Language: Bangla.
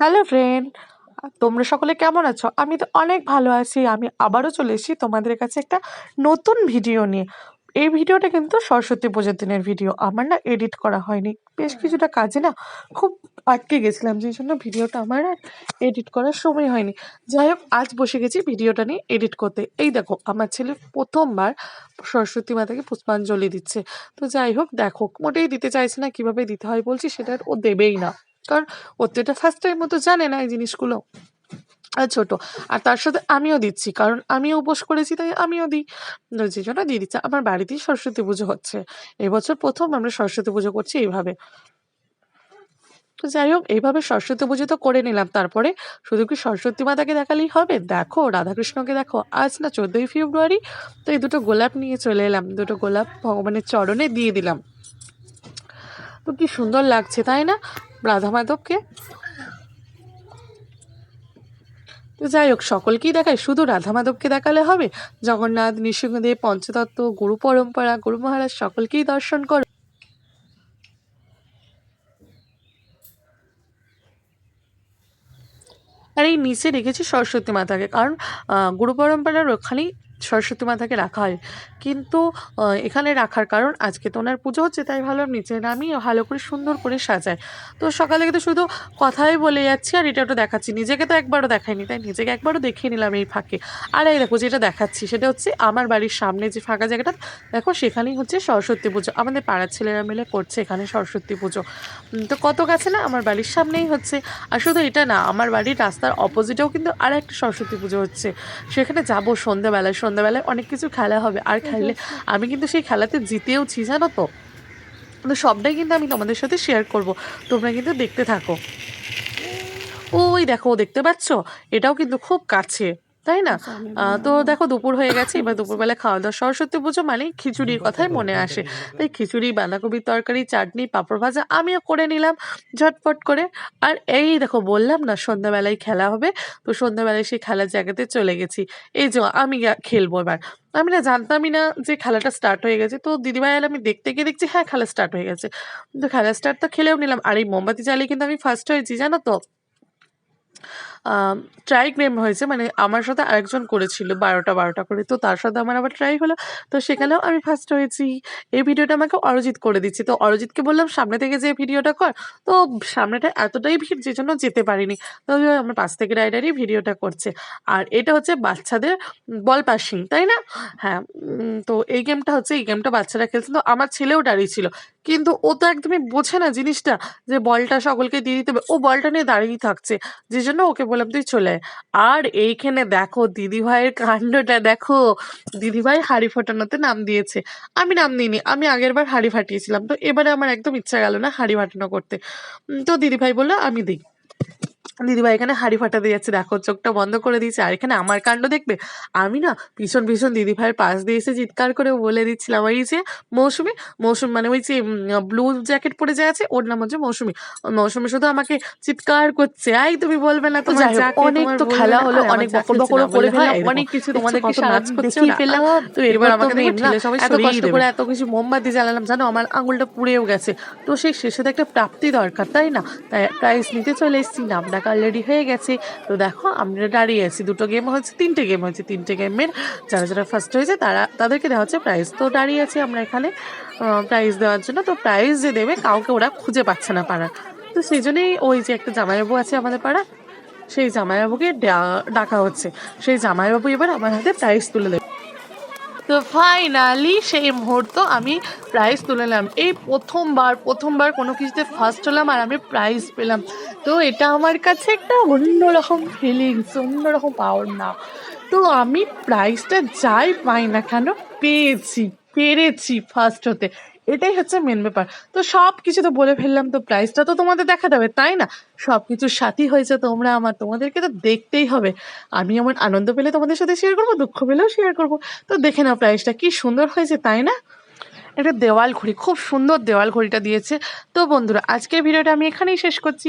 হ্যালো ফ্রেন্ড তোমরা সকলে কেমন আছো? আমি তো অনেক ভালো আছি। আমি আবারও চলে এসেছি তোমাদের কাছে একটা নতুন ভিডিও নিয়ে। এই ভিডিওটা কিন্তু সরস্বতী পুজোর দিনের ভিডিও। আমার না এডিট করা হয়নি। বেশ কিছুটা কাজে না খুব আটকে গেছিলাম যেই জন্য ভিডিওটা আমার আর এডিট করার সময় হয়নি। যাই হোক আজ বসে গেছি ভিডিওটা নিয়ে এডিট করতে। এই দেখো আমার ছেলে প্রথমবার সরস্বতী মাতাকে পুষ্পাঞ্জলি দিচ্ছে। তো যাই হোক দেখো মোটেই দিতে চাইছে না কীভাবে দিতে হয় বলছি সেটা আর ও দেবেই না। কারণ ও তো এটা ফার্স্ট টাইম মতো জানে না এই জিনিসগুলো। আর ছোট, আর তার সাথে আমিও দিচ্ছি, কারণ আমিও উপোস করেছি তাই আমিও দিই। যে জন্য দিয়ে দিচ্ছে। আমার বাড়িতেই সরস্বতী পুজো হচ্ছে। এবছর প্রথম আমরা সরস্বতী পুজো করছি এইভাবে। তো যাই হোক, এইভাবে সরস্বতী পুজো তো করে নিলাম। তারপরে শুধু কি সরস্বতী মাতাকে দেখালেই হবে? দেখো, রাধাকৃষ্ণকে দেখো, আজ না চোদ্দোই ফেব্রুয়ারি, তো এই দুটো গোলাপ নিয়ে চলে এলাম। দুটো গোলাপ ভগবানের চরণে দিয়ে দিলাম। তো কি সুন্দর লাগছে, তাই না? রাধা মাধবকে তো যাই হোক, সকলকেই দেখায় শুধু রাধা মাধবকে দেখালে হবে? জগন্নাথ, নৃসিংহদেব, পঞ্চতত্ত্ব, গুরু পরম্পরা, গুরু মহারাজ, সকলকেই দর্শন করো আর, এই নিচে রেখেছি সরস্বতী মাতাকে। কারণ গুরু পরম্পরার ওখানেই সরস্বতী মাতাকে রাখা হয়। কিন্তু এখানে রাখার কারণ, আজকে তো ওনার পুজো হচ্ছে, তাই ভালো নিচে নামিয়ে ভালো করে সুন্দর করে সাজায়। তো সকালে তো শুধু কথাই বলে যাচ্ছি আর এটা ওটা দেখাচ্ছি। নিজেকে তো একবারও দেখাইনি, তাই নিজেকে একবারও দেখিয়ে নিলাম এই ফাঁকে। আর এই দেখো যেটা দেখাচ্ছি, সেটা হচ্ছে আমার বাড়ির সামনে যে ফাঁকা জায়গাটা, দেখো সেখানেই হচ্ছে সরস্বতী পুজো। আমাদের পাড়ার ছেলেরা মিলে করছে এখানে সরস্বতী পুজো। তো কত কাছে না আমার বাড়ির সামনেই হচ্ছে। আর শুধু এটা না, আমার বাড়ির রাস্তার অপোজিটেও কিন্তু আর একটা সরস্বতী পুজো হচ্ছে। সেখানে যাব সন্ধ্যাবেলায় সন্ধ্যাবেলায় অনেক কিছু খেলা হবে। আর খেললে আমি কিন্তু সেই খেলাতে জিতেওছি জানো তো? তো সবটাই কিন্তু আমি তোমাদের সাথে শেয়ার করব। তোমরা কিন্তু দেখতে থাকো। ওই দেখো দেখতে পাচ্ছ? এটাও কিন্তু খুব কাছে। তাই না? আহ, তো দেখো দুপুর হয়ে গেছে এবার দুপুরবেলা খাওয়া দাওয়া সরস্বতী পুজো মানে খিচুড়ির কথাই মনে আসে। তাই খিচুড়ি বাঁধাকপির তরকারি চাটনি পাঁপড় ভাজা আমিও করে নিলাম ঝটপট করে। আর এই দেখো বললাম না সন্ধ্যাবেলায় খেলা হবে তো সন্ধ্যাবেলায় সেই খেলার জায়গাতে চলে গেছি। এই যে আমি খেলব এবার। আমি না জানতামই না যে খেলাটা স্টার্ট হয়ে গেছে তো দিদিভাই আমি দেখতে গিয়ে দেখছি হ্যাঁ খেলা স্টার্ট হয়ে গেছে। তো খেলা স্টার্ট তো খেলেও নিলাম আর এই মোমবাতি জ্বালিয়ে কিন্তু আমি ফার্স্ট হয়েছি জানো তো? ট্রাই গেম হয়েছে মানে আমার সাথে আরেকজন করেছিল বারোটা বারোটা করে, তো তার সাথে আমার আবার ট্রাই হলো। তো সেখানেও আমি ফার্স্ট হয়েছি। এই ভিডিওটা আমাকে অরিজিৎ করে দিচ্ছে। তো অরিজিৎকে বললাম, সামনে থেকে যে ভিডিওটা কর। তো সামনেটা এতটাই ভিড় যে জন্য যেতে পারিনি। তো আমার পাশ থেকে রাইডারই ভিডিওটা করছে। আর এটা হচ্ছে বাচ্চাদের বল পাসিং তাই না? হ্যাঁ তো এই গেমটা হচ্ছে, এই গেমটা বাচ্চারা খেলছে। তো আমার ছেলেও দাঁড়িয়েছিল কিন্তু ও তো একদমই বোঝে না জিনিসটা, যে বলটা সকলকে দিয়ে দিতে হবে। ও বলটা নিয়ে দাঁড়িয়ে থাকছে। যে জন্য ওকে বললাম, তুই চলে। আর এইখানে দেখো দিদিভাইয়ের কাণ্ডটা, দেখো দিদিভাই হাড়ি ফাটানোতে নাম দিয়েছে। আমি নাম দিইনি, আমি আগের বার হাড়ি ফাটিয়েছিলাম। তো এবারে আমার একদম ইচ্ছা গেল না হাড়ি ফাটানো করতে। তো দিদিভাই বলল, আমি দিই। দিদিভাই এখানে হাড়ি ফাটাতে যাচ্ছে। দেখো চোখটা বন্ধ করে দিয়েছে। আর এখানে আমার কাণ্ড দেখবে? আমি না ভীষণ ভীষণ দিদিভাইয়ের পাশ দিয়ে এসে চিৎকার করে বলে দিচ্ছিলাম ওই যে মৌসুমি মৌসুমি মানে ওই যে ব্লু জ্যাকেট পরে যে আছে ওর নাম হচ্ছে মৌসুমি। মৌসুমি শুধু আমাকে চিৎকার করছে আই তুমি বলবে না হোক, অনেক তো খেলা হলো, অনেক বকর বকর করে ফেললাম, অনেক কিছু তোমাদেরকে নাচ করছে ফেললাম। তো এবার আমাকে সবাই এত কষ্ট করে এত কিছু মোমবাতি জ্বালালাম জানো? আমার আঙুলটা পুড়েও গেছে। তো সেই শেষে তো একটা প্রাপ্তি দরকার তাই না? তাই প্রাইজ নিতে চলে এসেছি নাম ডাকা অলরেডি হয়ে গেছে। তো দেখো, আমরা দাঁড়িয়ে আছি। দুটো গেম হয়েছে, তিনটে গেম হয়েছে, তিনটে গেমের যারা যারা ফার্স্ট হয়েছে, তারা, তাদেরকে দেওয়া হচ্ছে প্রাইজ তো দাঁড়িয়ে আছি আমরা এখানে প্রাইজ দেওয়ার জন্য। তো প্রাইজ যে দেবে, কাউকে ওরা খুঁজে পাচ্ছে না পাড়া তো সেই জন্যই ওই যে একটা জামাইবাবু আছে আমাদের পাড়া সেই জামাইবাবুকে ডাকা হচ্ছে। সেই জামাইবাবু এবার আমার হাতে প্রাইজ তুলে দেবে। তো ফাইনালি সেই মুহূর্ত আমি প্রাইজ তুলে নিলাম। এই প্রথমবার প্রথমবার কোনো কিছুতে ফার্স্ট হলাম আর আমি প্রাইজ পেলাম। তো এটা আমার কাছে একটা অন্যরকম ফিলিংস অন্যরকম পাওয়ার না তো আমি প্রাইজটা যাই পাই না কেন পেয়েছি, পেরেছি ফার্স্ট হতে। এটাই হচ্ছে মেন ব্যাপার। তো সব কিছু তো বলে ফেললাম, তো প্রাইসটা তো তোমাদের দেখা দেবে তাই না? সব কিছুর সাথী হয়েছে তোমরা, আমার তোমাদেরকে তো দেখতেই হবে। আমি আমার আনন্দ পেলে তোমাদের সাথে শেয়ার করব, দুঃখ পেলেও শেয়ার করব। তো দেখে নাও প্রাইসটা কি সুন্দর হয়েছে, তাই না? একটা দেওয়াল ঘড়ি, খুব সুন্দর দেওয়াল ঘড়িটা দিয়েছে। তো বন্ধুরা, আজকের ভিডিওটা আমি এখানেই শেষ করছি।